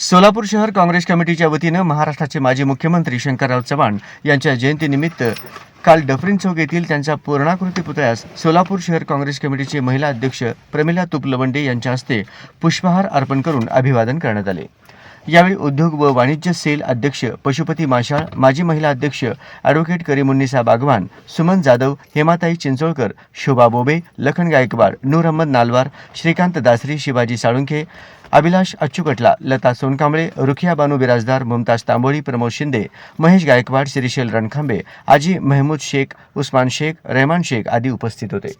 सोलापूर शहर काँग्रेस कमिटीच्या वतीनं महाराष्ट्राचे माजी मुख्यमंत्री शंकरराव चव्हाण यांच्या जयंतीनिमित्त काल डफरीन चौक येथील त्यांच्या पूर्णाकृती पुतळ्यास सोलापूर शहर काँग्रेस कमिटीचे महिला अध्यक्ष प्रमिला तुपलवंडे यांच्या हस्ते पुष्पहार अर्पण करून अभिवादन करण्यात आले. यावेळी उद्योग व वाणिज्य सेल अध्यक्ष पशुपती माशाळ माजी महिला अध्यक्ष ॲडव्होकेट करीमुन्निसा बागवान सुमन जाधव हेमाताई चिंचोळकर शोभा बोबे लखन गायकवाड नूर अहमद नालवार श्रीकांत दासरी शिवाजी साळुंखे अभिलाष अच्छुकटला लता सोनकांबळे रुखिया बानू बिराजदार मुमताज तांबोळी प्रमोद शिंदे महेश गायकवाड श्रीशैल रणखांबे आजी महमूद शेख उस्मान शेख रहमान शेख आदी उपस्थित होते.